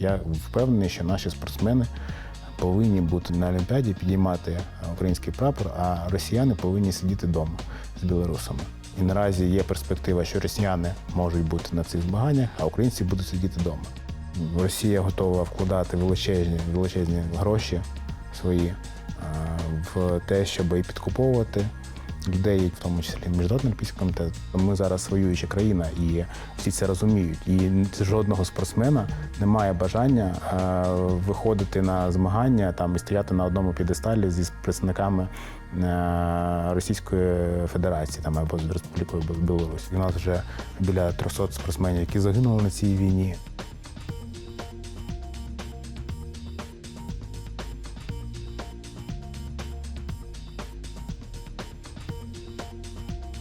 Я впевнений, що наші спортсмени повинні бути на Олімпіаді, підіймати український прапор, а росіяни повинні сидіти вдома з білорусами. І наразі є перспектива, що росіяни можуть бути на цих змаганнях, а українці будуть сидіти вдома. Росія готова вкладати величезні, величезні гроші свої е, в те, щоб і підкуповувати людей, в тому числі міжнародний олімпійський комітет. Ми зараз воююча країна, і всі це розуміють. І жодного спортсмена немає бажання е, виходити на змагання там і стояти на одному підесталі зі представниками е, Російської Федерації там або з Республікою Білорусь. У нас вже біля 300 спортсменів, які загинули на цій війні.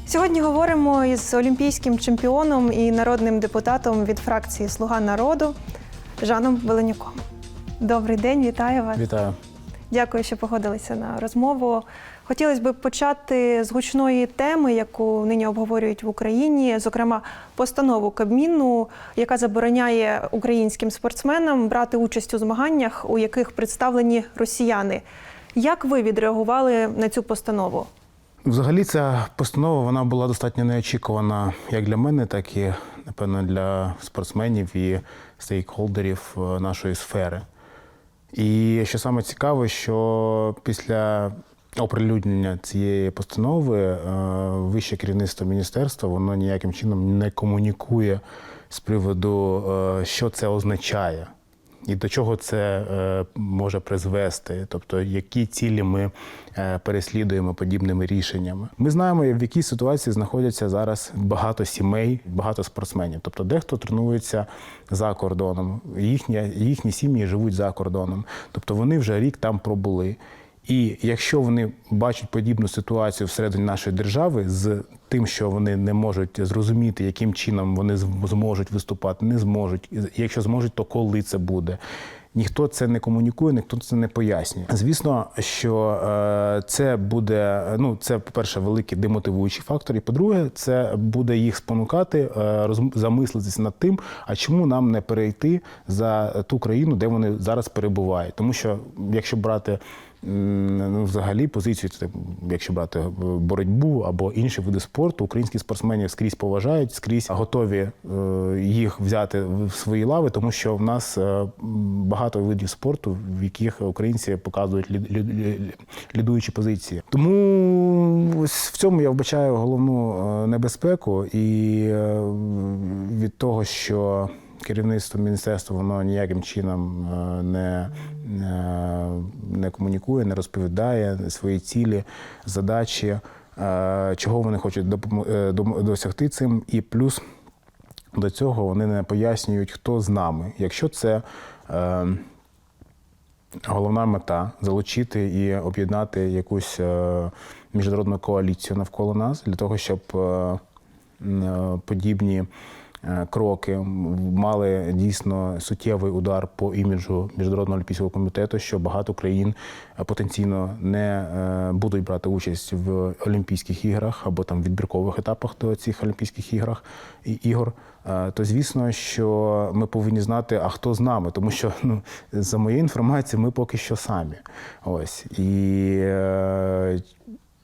Сьогодні говоримо із олімпійським чемпіоном і народним депутатом від фракції Слуга народу Жаном Веленюком. Добрий день, вітаю вас. Вітаю. Дякую, що погодилися на розмову. Хотілося б почати з гучної теми, яку нині обговорюють в Україні, зокрема постанову Кабміну, яка забороняє українським спортсменам брати участь у змаганнях, у яких представлені росіяни. Як ви відреагували на цю постанову? Взагалі, ця постанова вона була достатньо неочікувана як для мене, так і напевно для спортсменів і стейкхолдерів е, нашої сфери. І що саме цікаве, що після оприлюднення цієї постанови е, вище керівництво міністерства воно ніяким чином не комунікує з приводу, е, що це означає. І до чого це е, може призвести, тобто які цілі ми е, переслідуємо подібними рішеннями. Ми знаємо, в якій ситуації знаходяться зараз багато сімей, багато спортсменів. Тобто, дехто тренується за кордоном, їхні, їхні сім'ї живуть за кордоном. Тобто вони вже рік там пробули. І якщо вони бачать подібну ситуацію всередині нашої держави з тим, що вони не можуть зрозуміти, яким чином вони зможуть виступати, не зможуть. Якщо зможуть, то коли це буде. Ніхто це не комунікує, ніхто це не пояснює. Звісно, що е, це буде ну це, по-перше, великий демотивуючий фактор. І по-друге, це буде їх спонукати е, замислитися над тим, а чому нам не перейти за ту країну, де вони зараз перебувають. Тому що якщо брати ну, взагалі позицію, якщо брати е, боротьбу або інші види спорту, українські спортсменів скрізь поважають, скрізь готові е, їх взяти в свої лави, тому що в нас е, багато видів спорту, в яких українці показують лід- лід- лід- лідуючі позиції. Тому ось в цьому я вбачаю головну небезпеку і від того, що керівництво міністерства воно ніяким чином е, не, е, не комунікує, не розповідає свої цілі, задачі, е, чого вони хочуть досягти цим, і плюс до цього вони не пояснюють, хто з нами. Якщо це головна мета залучити і об'єднати якусь міжнародну коаліцію навколо нас для того, щоб подібні кроки мали дійсно суттєвий удар по іміджу міжнародного олімпійського комітету, що багато країн е, потенційно не е, будуть брати участь в Олімпійських іграх або там відбіркових етапах до цих Олімпійських іграх і ігор. е, То звісно, що ми повинні знати, а хто з нами, тому що ну за моєю інформацією, ми поки що самі. Ось і е,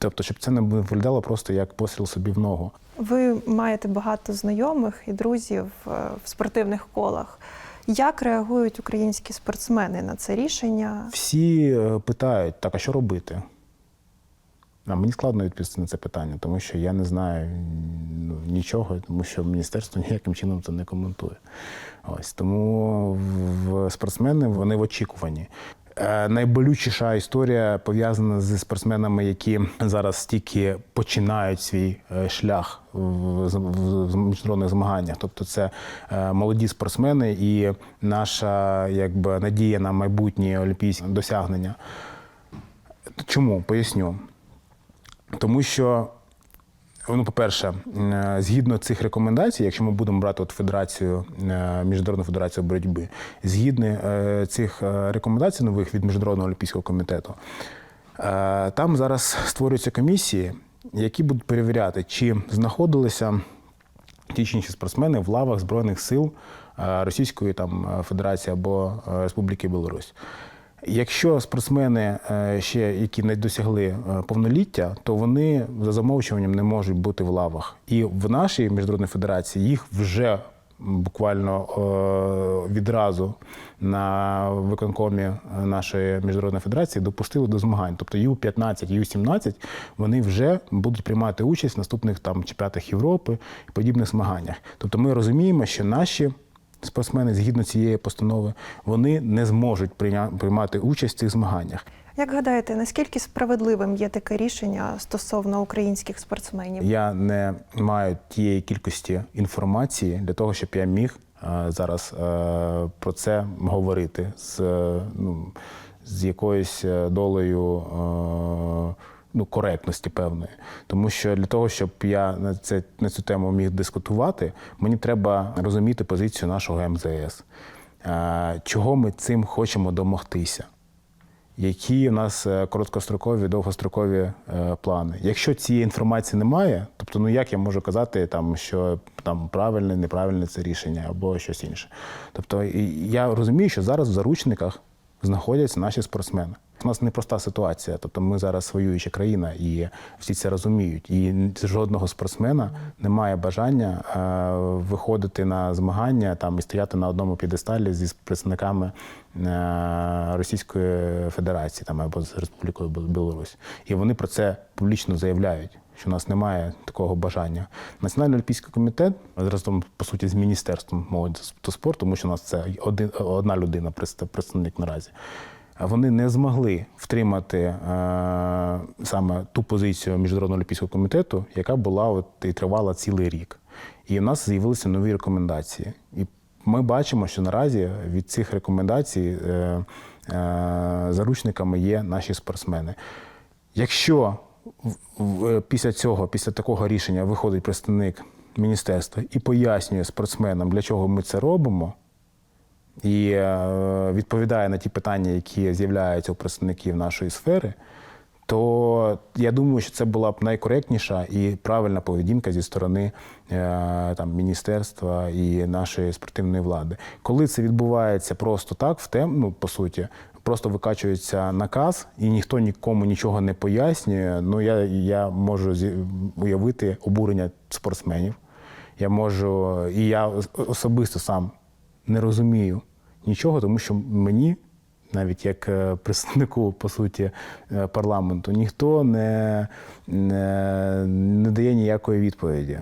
тобто, щоб це не виглядало просто як постріл собі в ногу. Ви маєте багато знайомих і друзів е, в спортивних колах. Як реагують українські спортсмени на це рішення? Всі е, питають, так, а що робити? А мені складно відповісти на це питання, тому що я не знаю ну, нічого, тому що міністерство ніяким чином це не коментує. Ось тому в- в спортсмени вони в очікуванні. Е, Найболючіша історія пов'язана зі спортсменами, які зараз тільки починають свій е, шлях в, з- міжнародних змаганнях. Тобто, це е, молоді спортсмени і наша якби надія на майбутні олімпійські досягнення. Чому? Поясню. Тому що, ну, по-перше, е, згідно цих рекомендацій, якщо ми будемо брати от федерацію, е, Міжнародну федерацію боротьби, згідно е, цих рекомендацій нових від Міжнародного олімпійського комітету, там зараз створюються комісії, які будуть перевіряти, чи знаходилися ті чи інші спортсмени в лавах Збройних сил Російської там Федерації або Республіки Білорусь. Якщо спортсмени е, ще які не досягли е, повноліття, то вони за замовчуванням не можуть бути в лавах. І в нашій міжнародній федерації їх вже буквально е, відразу на виконкомі нашої міжнародної федерації допустили до змагань. Тобто Ю-15, Ю-17 вони вже будуть приймати участь в наступних там чемпіонатах Європи і подібних змаганнях. Тобто ми розуміємо, що наші спортсмени згідно цієї постанови вони не зможуть прийня- приймати участь в цих змаганнях. Як гадаєте, наскільки справедливим є таке рішення стосовно українських спортсменів? Я не маю тієї кількості інформації для того, щоб я міг е, зараз е, про це говорити з, е, ну, з якоюсь долею ну, коректності певної. Тому що для того, щоб я на, це, на цю тему міг дискутувати, мені треба розуміти позицію нашого МЗС. Е, Чого ми цим хочемо домогтися? які у нас е, короткострокові, довгострокові е, плани. Якщо цієї інформації немає, тобто ну як я можу казати, там що там правильне, неправильне це рішення або щось інше. Тобто я розумію, що зараз в заручниках знаходяться наші спортсмени. У нас непроста ситуація. Тобто ми зараз воююча країна, і всі це розуміють. І жодного спортсмена немає бажання е, виходити на змагання там і стояти на одному п'єдесталі зі представниками е, Російської Федерації там або з Республікою Білорусь. І вони про це публічно заявляють. Що у нас немає такого бажання. Національний олімпійський комітет разом по суті з міністерством молоді та спорту, тому що у нас це один одна людина, представник наразі. А Вони не змогли втримати е, саме ту позицію міжнародного олімпійського комітету, яка була от і тривала цілий рік. І в нас з'явилися нові рекомендації. І ми бачимо, що наразі від цих рекомендацій е, е, заручниками є наші спортсмени. Якщо в- після цього, після такого рішення виходить представник міністерства і пояснює спортсменам, для чого ми це робимо, і е, відповідає на ті питання, які з'являються у представників нашої сфери, то я думаю, що це була б найкоректніша і правильна поведінка зі сторони е, там, міністерства і нашої спортивної влади. Коли це відбувається просто так, в тем, ну, по суті, просто викачується наказ, і ніхто нікому нічого не пояснює. Ну я, я можу уявити обурення спортсменів. Я можу, і я особисто сам не розумію нічого, тому що мені, навіть як е, представнику по суті е, парламенту, ніхто не, не, не дає ніякої відповіді.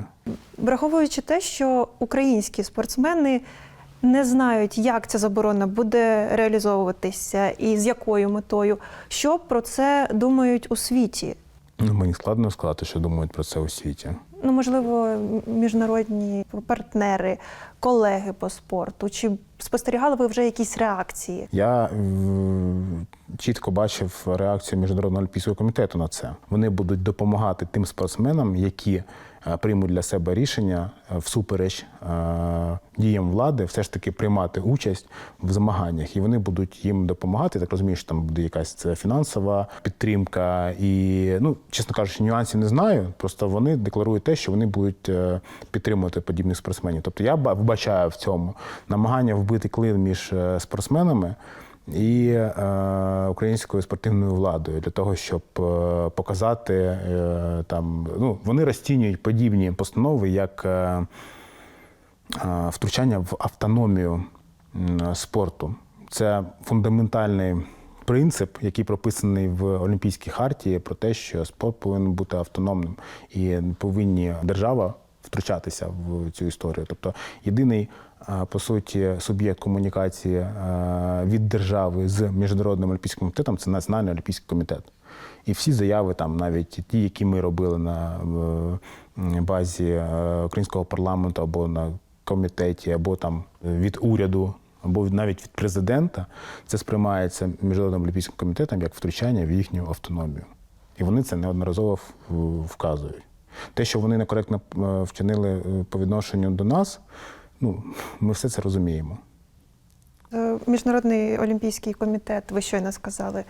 Враховуючи те, що українські спортсмени не знають, як ця заборона буде реалізовуватися і з якою метою, що про це думають у світі? Ну, мені складно сказати, що думають про це у світі. Ну, можливо, міжнародні партнери, колеги по спорту. Чи спостерігали ви вже якісь реакції? Я е, чітко бачив реакцію Міжнародного олімпійського комітету на це. Вони будуть допомагати тим спортсменам, які приймуть для себе рішення е, всупереч е, діям влади, все ж таки приймати участь в змаганнях, і вони будуть їм допомагати. Так розумію, що там буде якась це фінансова підтримка, і ну чесно кажучи, нюансів не знаю. Просто вони декларують те, що вони будуть е, підтримувати подібних спортсменів. Тобто я ба- вбачаю в цьому намагання вбити клин між е, спортсменами і е, українською спортивною владою для того, щоб е, показати е, там. Ну вони розцінюють подібні постанови як. Е, е, втручання в автономію м, спорту. Це фундаментальний принцип, який прописаний в Олімпійській хартії, про те, що спорт повинен бути автономним і повинні держава втручатися в цю історію. Тобто єдиний, е, по суті, суб'єкт комунікації е, від держави з міжнародним олімпійським комітетом це Національний олімпійський комітет. І всі заяви, там, навіть ті, які ми робили на базі е, українського парламенту або на комітеті, або там від уряду, або навіть від президента, це сприймається міжнародним олімпійським комітетом як втручання в їхню автономію. І вони це неодноразово вказують. Те, що вони некоректно е, вчинили по відношенню до нас, ну ми все це розуміємо. Е, Міжнародний олімпійський комітет, ви щойно сказали,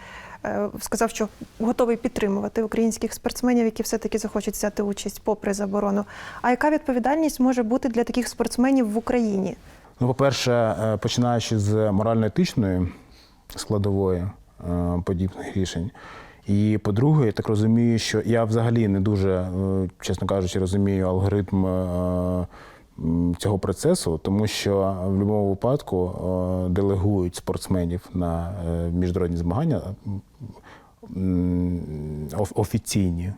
е, сказав, що готовий підтримувати українських спортсменів, які все-таки захочуть взяти участь попри заборону. А яка відповідальність може бути для таких спортсменів в Україні? Ну, по-перше, е, починаючи з морально-етичної складової подібних рішень. І по-друге, я так розумію, що я взагалі не дуже, чесно кажучи, розумію алгоритм цього процесу, тому що в будь-якому випадку е, делегують спортсменів на е, міжнародні змагання офіційні.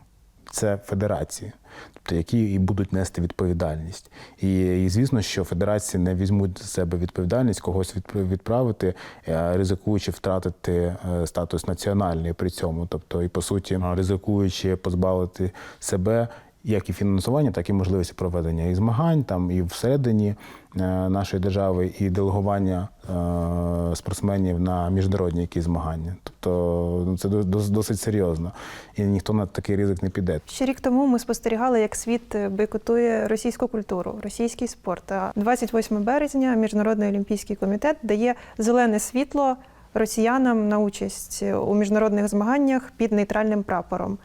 Це федерації, тобто які і будуть нести відповідальність. І, і звісно, що федерації не візьмуть з себе відповідальність когось відправити, е, ризикуючи втратити статус національний при цьому. Тобто, і по суті, ризикуючи позбавити себе як і фінансування, так і можливості проведення і змагань там і всередині е, нашої держави, і делегування е, спортсменів на міжнародні якісь змагання. Тобто ну, це досить серйозно, і ніхто на такий ризик не піде. Ще рік тому ми спостерігали, як світ бойкотує російську культуру, російський спорт. А 28 березня Міжнародний олімпійський комітет дає зелене світло росіянам на участь у міжнародних змаганнях під нейтральним прапором.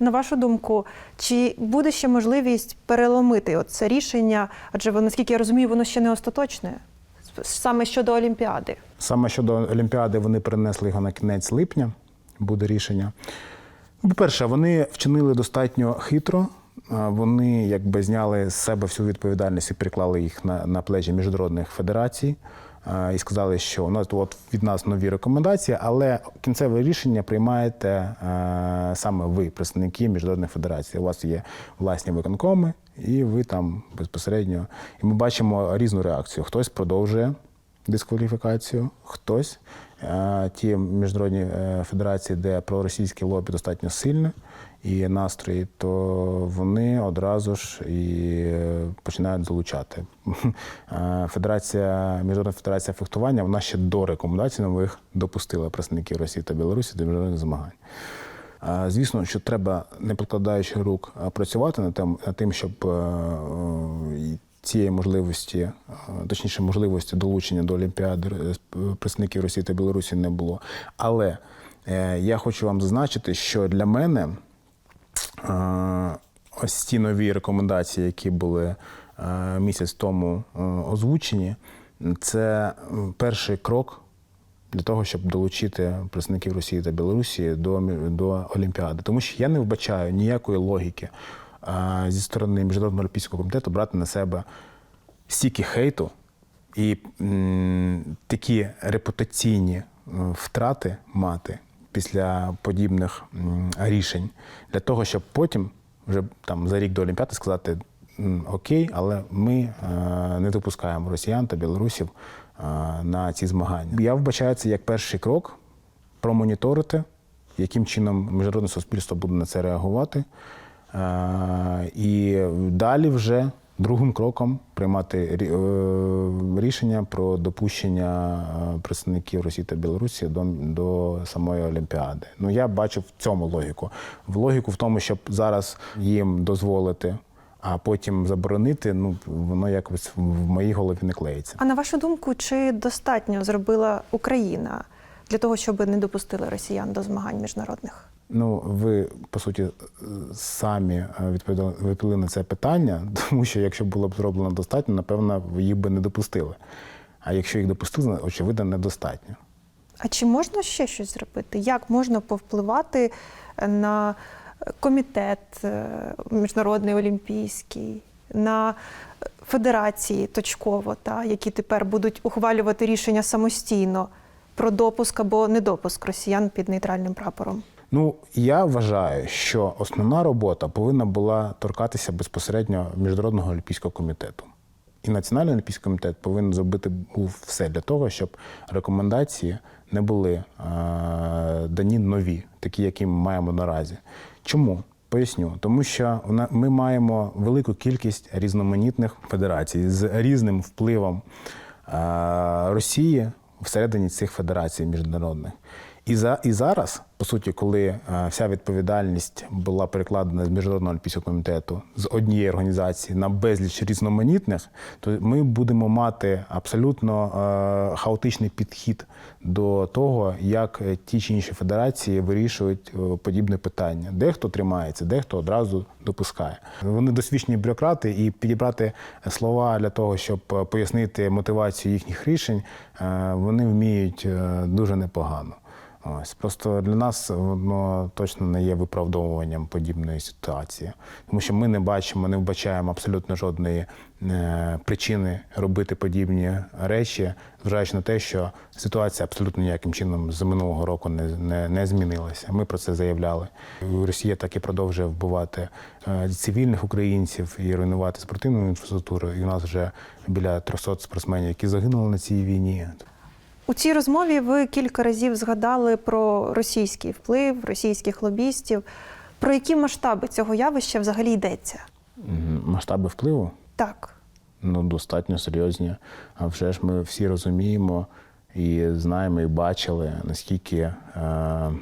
На вашу думку, чи буде ще можливість переломити це рішення? Адже наскільки я розумію, воно ще не остаточне саме щодо Олімпіади. Саме щодо Олімпіади, вони перенесли його на кінець липня. Буде рішення. По-перше, вони вчинили достатньо хитро. Вони якби зняли з себе всю відповідальність і приклали їх на, на плечі міжнародних федерацій. А, І сказали, що у нас от від нас нові рекомендації, але кінцеве рішення приймаєте е, саме ви, представники міжнародних федерацій. У вас є власні виконкоми, і ви там безпосередньо. І ми бачимо різну реакцію. Хтось продовжує дискваліфікацію, хтось. Е, Ті міжнародні е, федерації, де проросійське лобі достатньо сильне і настрої, то вони одразу ж і е, починають залучати. Федерація, Міжнародна федерація фехтування, вона ще до рекомендацій нових допустила представників Росії та Білорусі до міжнародних змагань. Звісно, що треба, не покладаючи рук, працювати над тим, над тим щоб е, е, цієї можливості, точніше, можливості долучення до Олімпіади представників Росії та Білорусі не було. Але я хочу вам зазначити, що для мене ось ті нові рекомендації, які були е, місяць тому е, озвучені, це перший крок для того, щоб долучити представників Росії та Білорусі до, до Олімпіади. Тому що я не вбачаю ніякої логіки зі сторони Міжнародного олімпійського комітету брати на себе стільки хейту і м, такі репутаційні е, втрати мати після подібних рішень для того, щоб потім вже там за рік до Олімпіади сказати окей, але ми е, не допускаємо росіян та білорусів е, на ці змагання. Я вбачаю це як перший крок промоніторити, яким чином міжнародне суспільство буде на це реагувати. Е, І далі вже другим кроком приймати е, рішення про допущення е, представників Росії та Білорусі до, до самої Олімпіади. Ну я бачу в цьому логіку. В логіку в тому, щоб зараз їм дозволити, а потім заборонити, ну воно якось в моїй голові не клеїться. А на вашу думку, чи достатньо зробила Україна для того, щоб не допустили росіян до змагань міжнародних? Ну, ви по суті самі е, відповідали відповіли на це питання, тому що якщо було б зроблено достатньо, напевно, їх би не допустили. А якщо їх допустили, очевидно, недостатньо. А чи можна ще щось зробити? Як можна повпливати на комітет е, міжнародний олімпійський, на федерації точково, та, які тепер будуть ухвалювати рішення самостійно про допуск або недопуск росіян під нейтральним прапором? Ну, я вважаю, що основна робота повинна була торкатися безпосередньо Міжнародного олімпійського комітету. І Національний олімпійський комітет повинен зробити був все для того, щоб рекомендації не були е, дані нові, такі, які ми маємо наразі. Чому? Поясню, тому що ми маємо велику кількість різноманітних федерацій з різним впливом е, Росії всередині цих федерацій міжнародних. І, за, і зараз, по суті, коли е, вся відповідальність була перекладена з Міжнародного олімпійського комітету з однієї організації на безліч різноманітних, то ми будемо мати абсолютно е, хаотичний підхід до того, як е, ті чи інші федерації вирішують подібне питання. Дехто тримається, дехто одразу допускає. Вони досвідчені бюрократи, і підібрати слова для того, щоб пояснити мотивацію їхніх рішень, вони вміють дуже непогано. Ось просто для нас воно точно не є виправдовуванням подібної ситуації, тому що ми не бачимо, не вбачаємо абсолютно жодної е, причини робити подібні речі, зважаючи на те, що ситуація абсолютно ніяким чином з минулого року не, не, не змінилася. Ми про це заявляли. Росія так і продовжує вбивати е, цивільних українців і руйнувати спортивну інфраструктуру. І у нас вже біля 300 спортсменів, які загинули на цій війні. У цій розмові ви кілька разів згадали про російський вплив, російських лобістів. Про які масштаби цього явища взагалі йдеться? Масштаби впливу Так. ну, достатньо серйозні. А вже ж ми всі розуміємо і знаємо, і бачили, наскільки е,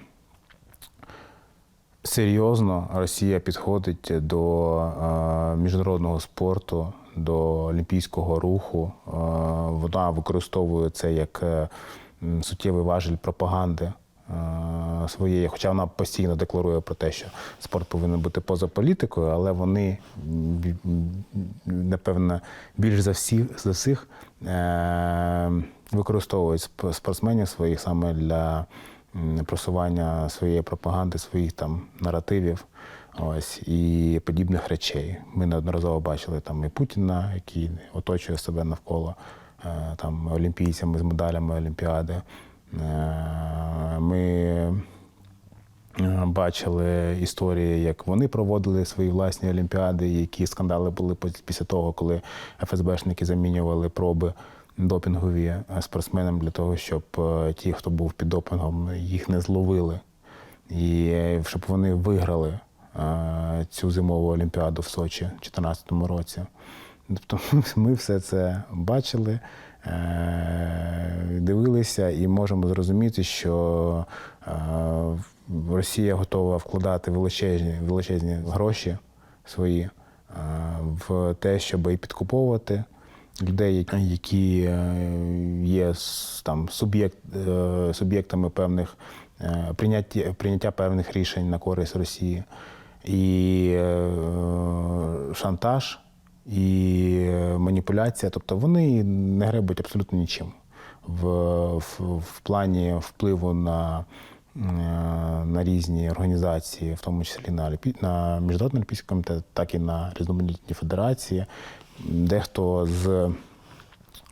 серйозно Росія підходить до е, міжнародного спорту, до олімпійського руху. Е, вона використовує це як е, суттєвий важель пропаганди. е, Своєї, хоча вона постійно декларує про те, що спорт повинен бути поза політикою, але вони напевно більш за всіх за всіх використовують спортсменів своїх саме для просування своєї пропаганди, своїх там наративів. Ось і подібних речей. Ми неодноразово бачили там і Путіна, який оточує себе навколо е, там олімпійцями з медалями Олімпіади. Е, Ми е, бачили історії, як вони проводили свої власні олімпіади, які скандали були після того, коли ФСБшники замінювали проби допінгові спортсменам для того, щоб ті, хто був під допінгом, їх не зловили. І щоб вони виграли цю зимову олімпіаду в Сочі в 2014 році. Тобто ми все це бачили, е, дивилися і можемо зрозуміти, що е, Росія готова вкладати величезні, величезні гроші свої е, в те, щоб і підкуповувати людей, які е, є там суб'єкт, е, суб'єктами певних е, прийняття, прийняття певних рішень на користь Росії, і е, шантаж, і е, маніпуляція. Тобто вони не гребуть абсолютно нічим в, в, в плані впливу на, е, на різні організації, в тому числі на, на Міжнародний олімпійський комітет, так і на різноманітні федерації. Дехто з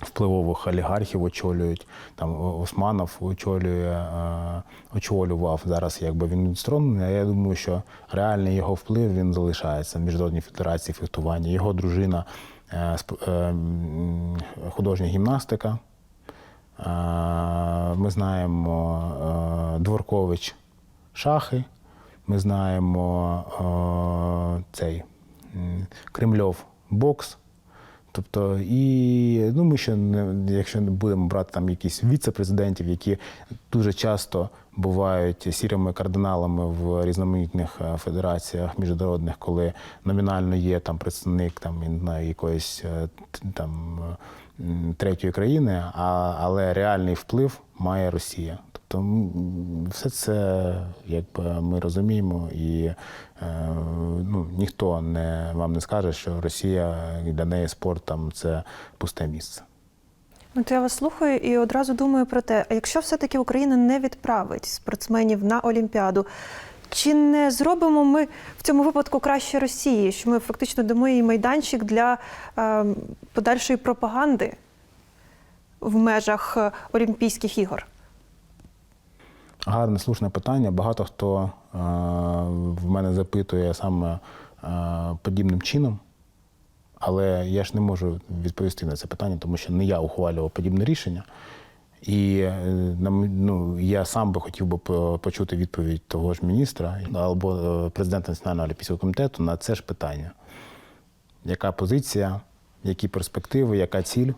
впливових олігархів очолюють. Там Османов очолює, е, очолював зараз, якби він відсторонений. А я думаю, що реальний його вплив він залишається в Міжнародній федерації фехтування. Його дружина е, е, художня гімнастика. Ми знаємо Дворкович шахи. Ми знаємо цей Кремльов бокс. Тобто, і ну, ми ще не, якщо не будемо брати там якісь віце-президентів, які дуже часто бувають сірими кардиналами в різноманітних е, федераціях міжнародних, коли номінально є там представник там, не якоїсь е, там е, третьої країни, а, але реальний вплив має Росія. Тобто все це якби ми розуміємо, і е, ну, ніхто не вам не скаже, що Росія для неї спорт там це пусте місце. Ну, то я вас слухаю і одразу думаю про те, а якщо все-таки Україна не відправить спортсменів на Олімпіаду, чи не зробимо ми в цьому випадку краще Росії, що ми фактично дамо їй майданчик для е, подальшої пропаганди в межах е, Олімпійських ігор? Гарне, слушне питання. Багато хто е, в мене запитує саме е, подібним чином, але я ж не можу відповісти на це питання, тому що не я ухвалював подібне рішення. І е, ну, я сам би хотів би почути відповідь того ж міністра або е, президента Національного олімпійського комітету на це ж питання. Яка позиція, які перспективи, яка ціль?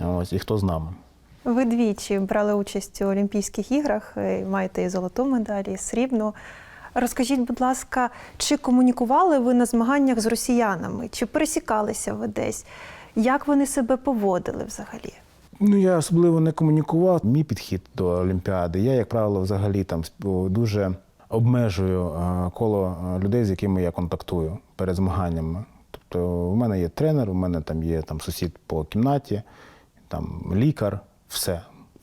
Ось, і хто з нами? Ви двічі брали участь у Олімпійських іграх, е, маєте і золоту медаль, і срібну. Розкажіть, будь ласка, чи комунікували ви на змаганнях з росіянами, чи пересікалися ви десь? Як вони себе поводили взагалі? Ну, я особливо не комунікував. Мій підхід до Олімпіади. Я, як правило, взагалі там дуже обмежую коло людей, з якими я контактую перед змаганнями. Тобто, у мене є тренер, у мене там є там сусід по кімнаті, там лікар, все.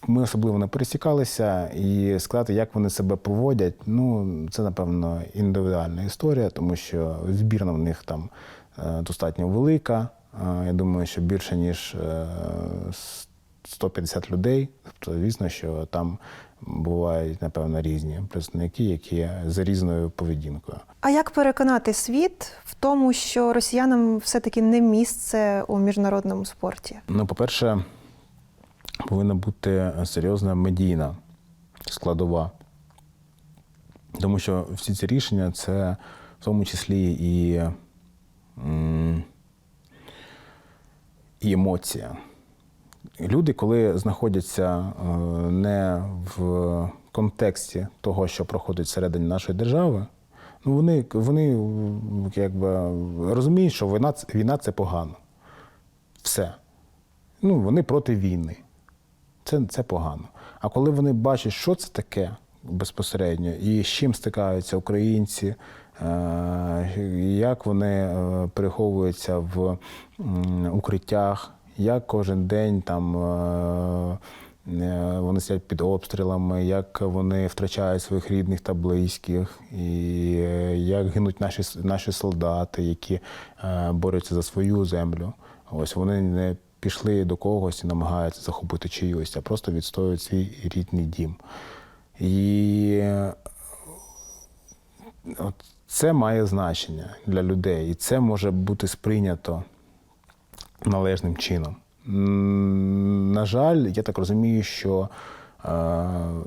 Ми особливо не пересікалися і сказати, як вони себе поводять, ну це напевно індивідуальна історія, тому що збірна в них там е, достатньо велика. Е, Я думаю, що більше ніж е, 150 людей. Тобто, звісно, що там бувають, напевно, різні представники, які за різною поведінкою. А як переконати світ в тому, що росіянам все-таки не місце у міжнародному спорті? Ну, по-перше, повинна бути серйозна медійна складова. Тому що всі ці рішення це в тому числі і, і емоція. Люди, коли знаходяться е, не в контексті того, що проходить всередині нашої держави, ну вони, вони якби розуміють, що війна, війна це погано. Все. Ну, вони проти війни. Це, це погано. А коли вони бачать, що це таке безпосередньо, і з чим стикаються українці, е, як вони е, переховуються в укриттях, як кожен день там е, е, вони сидять під обстрілами, як вони втрачають своїх рідних та близьких, і е, як гинуть наші, наші солдати, які борються за свою землю. Ось вони не пішли до когось і намагаються захопити чиюсь, а просто відстоюють свій рідний дім. І от це має значення для людей, і це може бути сприйнято належним чином. На жаль, я так розумію, що е,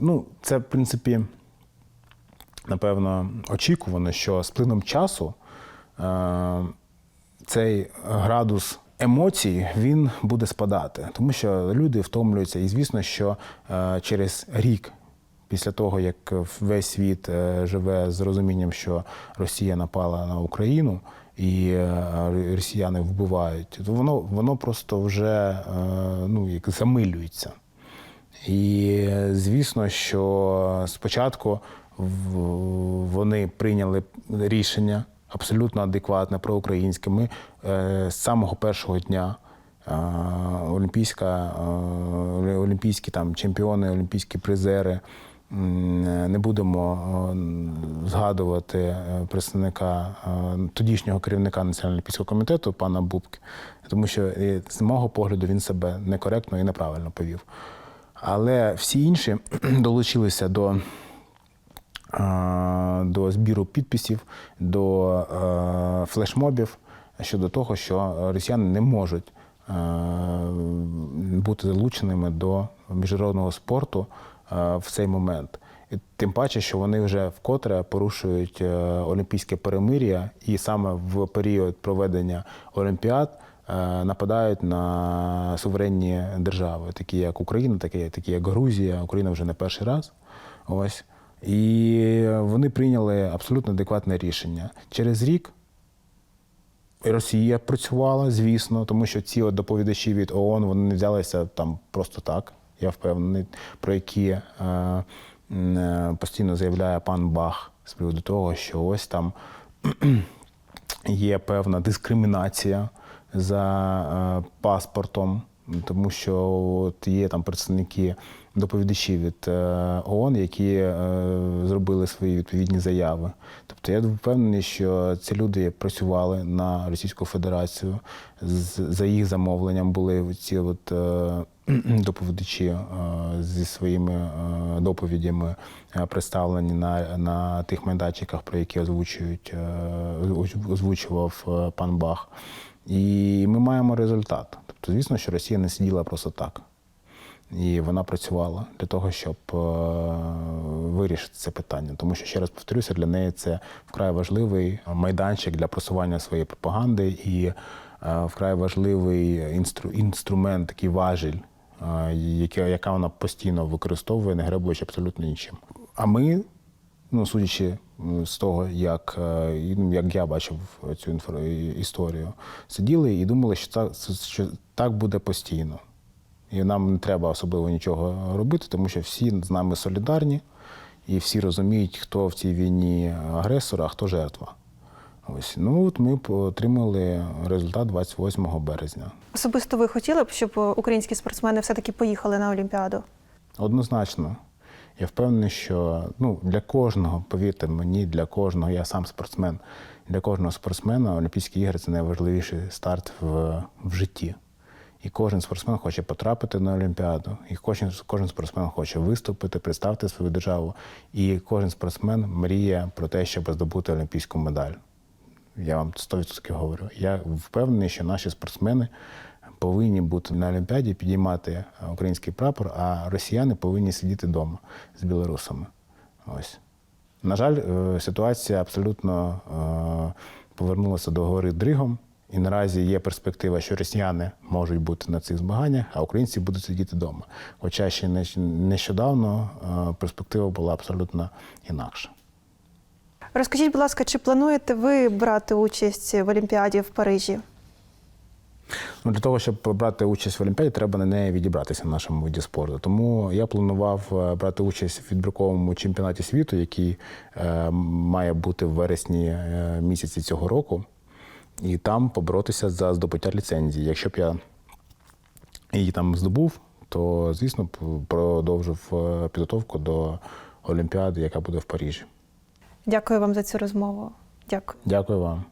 ну, це, в принципі, напевно, очікувано, що з плином часу е, цей градус емоцій він буде спадати, тому що люди втомлюються. І звісно, що е, через рік. Після того, як весь світ живе з розумінням, що Росія напала на Україну і е, росіяни вбивають, то воно, воно просто вже е, ну, як замилюється. І звісно, що спочатку вони прийняли рішення абсолютно адекватне проукраїнське. Ми е, з самого першого дня олімпійська, олімпійські там чемпіони, олімпійські призери. Не будемо згадувати е, представника е, тодішнього керівника Національного олімпійського комітету пана Бубки, тому що е, з мого погляду він себе некоректно і неправильно повів. Але всі інші долучилися до, до збіру підписів, до флешмобів щодо того, що росіяни не можуть бути залученими до міжнародного спорту в цей момент. І тим паче, що вони вже вкотре порушують е, олімпійське перемир'я, і саме в період проведення олімпіад е, нападають на суверенні держави, такі як Україна, такі, такі як Грузія. Україна вже не перший раз. Ось. І вони прийняли абсолютно адекватне рішення. Через рік Росія працювала, звісно, тому що ці от доповідачі від ООН вони не взялися там просто так. Я впевнений, про які е, е, постійно заявляє пан Бах з приводу того, що ось там є певна дискримінація за е, паспортом, тому що от є там представники доповідачі від е, ООН, які е, зробили свої відповідні заяви. Тобто я впевнений, що ці люди працювали на Російську Федерацію. За їх замовленням були ці от е, доповідачі зі своїми доповідями представлені на, на тих майданчиках, про які озвучують, озвучував пан Бах. І ми маємо результат. Тобто, звісно, що Росія не сиділа просто так. І вона працювала для того, щоб е, вирішити це питання. Тому що, ще раз повторюся, для неї це вкрай важливий майданчик для просування своєї пропаганди і е, вкрай важливий інстру, інструмент, такий важіль е, яка, вона постійно використовує, не гребуючи абсолютно нічим. А ми, ну судячи з того, як, як я бачив цю історію, сиділи і думали, що так, що так буде постійно. І нам не треба особливо нічого робити, тому що всі з нами солідарні, і всі розуміють, хто в цій війні агресор, а хто жертва. Ось ну от ми отримали результат 28 березня. Особисто ви хотіли б, щоб українські спортсмени все-таки поїхали на Олімпіаду? Однозначно. Я впевнений, що ну, для кожного, повірте мені, для кожного, я сам спортсмен, для кожного спортсмена Олімпійські ігри це найважливіший старт в, в житті. І кожен спортсмен хоче потрапити на Олімпіаду, і кожен, кожен спортсмен хоче виступити, представити свою державу. І кожен спортсмен мріє про те, щоб здобути олімпійську медаль. Я вам 100% говорю. Я впевнений, що наші спортсмени повинні бути на Олімпіаді, підіймати е, український прапор, а росіяни повинні сидіти вдома з білорусами. Ось. На жаль, е, ситуація абсолютно е, повернулася до гори дригом. І наразі є перспектива, що росіяни можуть бути на цих змаганнях, а українці будуть сидіти вдома. Хоча ще нещодавно е, перспектива була абсолютно інакша. Розкажіть, будь ласка, чи плануєте ви брати участь в Олімпіаді в Парижі? Ну, для того, щоб брати участь в Олімпіаді, треба на неї відібратися в нашому виді спорту. Тому я планував е, брати участь в відбірковому чемпіонаті світу, який е, має бути в вересні е, місяці цього року, і там поборотися за здобуття ліцензії. Якщо б я її там здобув, то звісно продовжив е, підготовку до Олімпіади, яка буде в Парижі. Дякую вам за цю розмову. Дякую. Дякую вам.